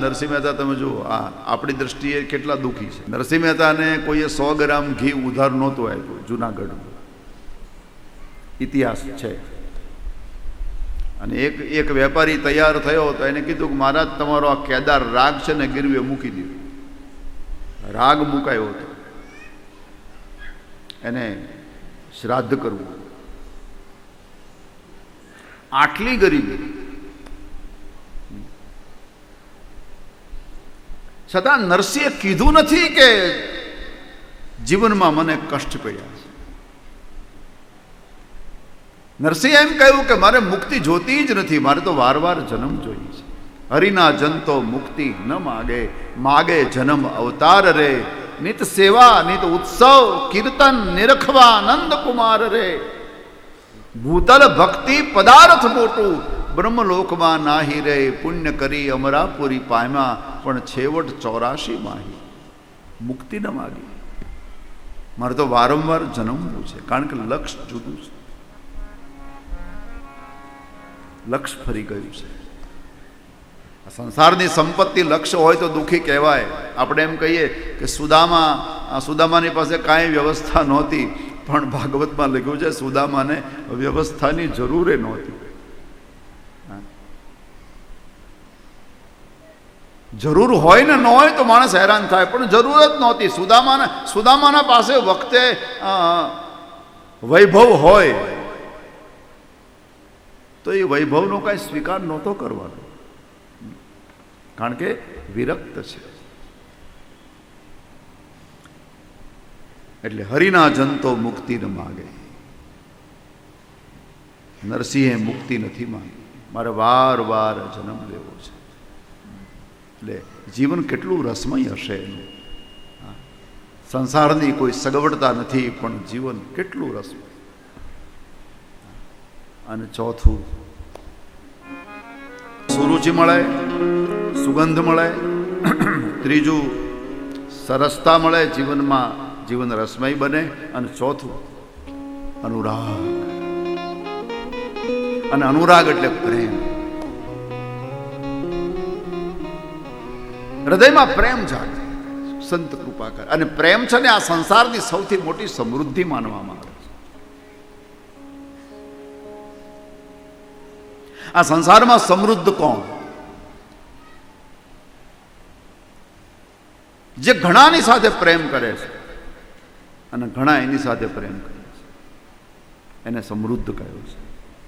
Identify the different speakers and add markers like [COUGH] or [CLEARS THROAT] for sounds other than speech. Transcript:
Speaker 1: નરસિંહ મહેતા, તમે જુઓ, આ આપણી દ્રષ્ટિએ કેટલા દુઃખી છે. નરસિંહ મહેતાને કોઈએ સો ગ્રામ ઘી ઉધાર નહોતું આપ્યું જુનાગઢ ઇતિહાસ છે. અને એક એક વેપારી તૈયાર થયો તો એને કીધું કે મહારાજ, તમારો આ કેદાર રાગ છે ને ગીરવે મૂકી દીધું. રાગ મુકાયો હતો. એને શ્રાદ્ધ કરવું. આટલી ગરીબી છતાં નરસિંહે કીધું નથી કે જીવનમાં મને કષ્ટ પડ્યા નરસિંહે એમ કહ્યું કે મારે મુક્તિ જોતી જ નથી, મારે તો વાર વાર જન્મ જોઈએ છે. હરિના જનતો મુક્તિ ન માગે માગે જન્મ અવતાર રે. નિત સેવા, નિત ઉત્સવ, કીર્તન નિરખવા આનંદ કુમાર રે. ભૂતલ ભક્તિ પદાર્થ મોટું, બ્રહ્મલોકમાં નાહી રે. પુણ્ય કરી અમરાપુરી પામ્યા. પણ છેવટ ચોરાશી માહી મુક્તિ ન માગી. મારે તો વારંવાર જન્મવું છે, કારણ કે લક્ષ જુદું છે. લક્ષ ફરી ગયું છે. સંસારની સંપત્તિ લક્ષ્ય હોય તો દુઃખી કહેવાય. આપણે એમ કહીએ કે સુદામા સુદામાની પાસે કાંઈ વ્યવસ્થા નહોતી, પણ ભાગવતમાં લખ્યું છે, સુદામાને વ્યવસ્થાની જરૂરે નહોતી. જરૂર હોય ને ન હોય તો માણસ હેરાન થાય. પણ જરૂર જ નહોતી. સુદામાના સુદામાના પાસે વખતે વૈભવ હોય. તો એ વૈભવનો કાંઈ સ્વીકાર નહોતો કરવાનો. કારણ કે વિરક્ત છે. એટલે હરિના જનતો મુક્તિ ન માગે. નરસિંહે મુક્તિ નથી માગી. મારે વાર વાર જન્મ લેવો છે. એટલે જીવન કેટલું રસમય હશે એનું. સંસારની કોઈ સગવડતા નથી, પણ જીવન કેટલું રસમય. અને ચોથું સુરુચિ મળે, સુગંધ મળે, [CLEARS THROAT] ત્રીજું, સરસતા મળે, જીવનમાં જીવન રસમય બને, અને ચોથું, અનુરાગ. અને અનુરાગ એટલે પ્રેમ. હૃદયમાં પ્રેમ જાગે. સંત કૃપા કરે. અને પ્રેમ છે ને આ સંસારની સૌથી મોટી સમૃદ્ધિ માનવામાં આવે છે. આ સંસારમાં સમૃદ્ધ કોણ? જે ઘણાની સાથે પ્રેમ કરે છે અને ઘણા એની સાથે પ્રેમ કરે છે. એને સમૃદ્ધ કહ્યું છે.